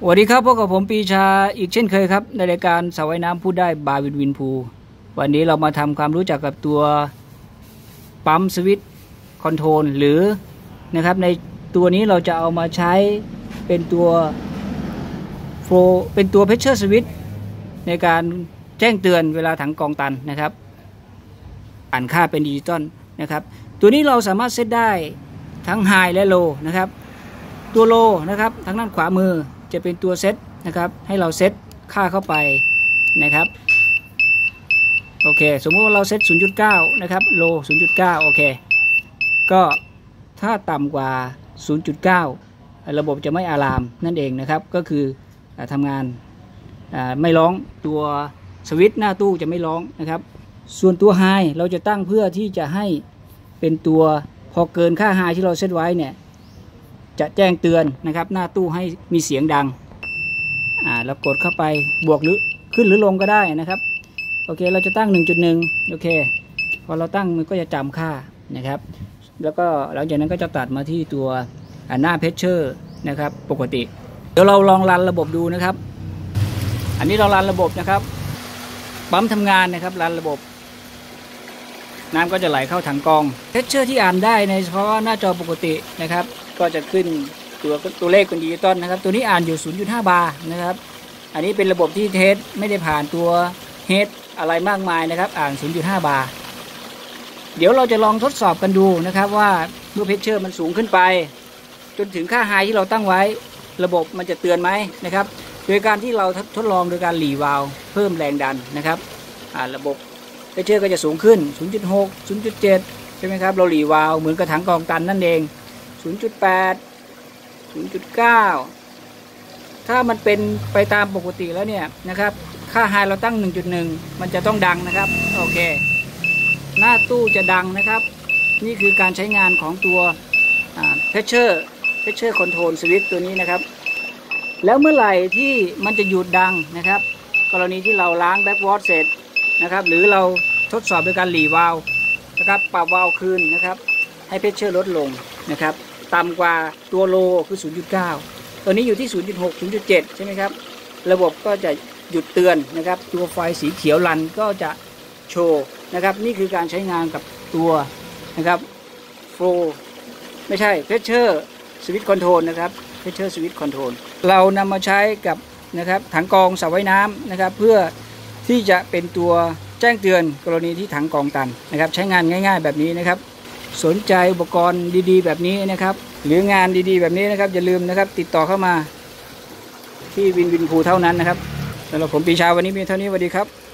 สวัสดีครับพบกับผมปีชาอีกเช่นเคยครับ ในรายการสาวายน้ำพูดได้บาวินวินพูวันนี้เรามาทำความรู้จักกับตัวปั๊มสวิตคอนโทรลหรือนะครับในตัวนี้เราจะเอามาใช้เป็นตัวโฟเป็นตัวเพชเชอร์สวิตในการแจ้งเตือนเวลาถังกองตันนะครับ อ่านค่าเป็นดิจิตอลนะครับ ตัวนี้เราสามารถเซตได้ทั้งไฮและโลนะครับ ตัวโลนะครับทางด้านขวามือ จะเป็นตัวเซตนะครับ ให้เราเซตค่าเข้าไปนะครับโอเค สมมติว่าเราเซต 0.9 นะครับ โล 0.9 โอเค ก็ถ้าต่ำกว่า 0.9 ระบบจะไม่อารามนั่นเองนะครับ ก็คืออทำงานไม่ร้องตัวสวิตช์หน้าตู้จะไม่ร้องนะครับ ส่วนตัวไฮเราจะตั้งเพื่อที่จะให้เป็นตัวพอเกินค่าไฮที่เราเซตไว้เนี่ย จะแจ้งเตือนนะครับ หน้าตู้ให้มีเสียงดังอ่าเรากดเข้าไปบวกหรือขึ้นหรือลงก็ได้นะครับ โอเคเราจะตั้ง 1.1 โอเค พอเราตั้งมันก็จะจำค่านะครับ แล้วก็หลังจากนั้นก็จะตัดมาที่ตัวหน้าเพชเชอร์นะครับ ปกติ เดี๋ยวเราลองรันระบบดูนะครับ อันนี้เรารันระบบนะครับ ปั๊มทำงานนะครับรันระบบ น้ำก็จะไหลเข้าถังกองเพชเชอร์ที่อ่านได้ในเฉพาะหน้าจอปกตินะครับ ก็จะขึ้นตัวตัวเลขเป็นดิจิตอลนะครับ ตัวนี้อ่านอยู่ 0.5 บาร์นะครับ อันนี้เป็นระบบที่เทสไม่ได้ผ่านตัวเฮดอะไรมากมายนะครับ อ่าน 0.5 บาร์เดี๋ยวเราจะลองทดสอบกันดูนะครับว่าเมื่อเพชเชอร์มันสูงขึ้นไป จนถึงค่าไฮที่เราตั้งไว้ ระบบมันจะเตือนไหมนะครับ โดยการที่เราทดลองโดยการหลีวาลเพิ่มแรงดันนะครับระบบ เพชเชอร์ก็จะสูงขึ้น 0.6 0.7 ใช่ไหมครับ เราหลีวาลเหมือนกระถังกองตันนั่นเอง 0.8 0.9 ถ้ามันเป็นไปตามปกติแล้วเนี่ยนะครับ ค่าไฮเราตั้ง 1.1 มันจะต้องดังนะครับ โอเค หน้าตู้จะดังนะครับ นี่คือการใช้งานของตัวเพชเชอร์เพชเชอร์คอนโทรลสวิตตัวนี้นะครับ แล้วเมื่อไหร่ที่มันจะหยุดดังนะครับ กรณีที่เราล้างแบ็กวอร์ดเสร็จนะครับ หรือเรา ทดสอบโดยการหลีวาลนะครับปรับวาลคืนนะครับ ให้เพชเชอร์ลดลงนะครับต่ำกว่าตัวโลคือ 0.9 ตัวนี้อยู่ที่ 0.6 0.7 ใช่ไหมครับ ระบบก็จะหยุดเตือนนะครับ ตัวไฟสีเขียวลันก็จะโชว์นะครับ นี่คือการใช้งานกับตัวนะครับโฟไม่ใช่เพชเชอร์สวิตช์คอนโทรลนะครับเพชเชอร์สวิตช์คอนโทรลเรานำมาใช้กับนะครับถังกองสระว่ายน้ำนะครับ เพื่อที่จะเป็นตัว แจ้งเตือนกรณีที่ถังกองตันนะครับ ใช้งานง่าย ๆ แบบนี้นะครับ สนใจอุปกรณ์ดีๆ แบบนี้นะครับ หรืองานดีๆ แบบนี้นะครับอย่าลืมนะครับ ติดต่อเข้ามาที่วินวินภูเท่านั้นนะครับสำหรับผมปีชาวันนี้มีเท่านี้สวัสดีครับ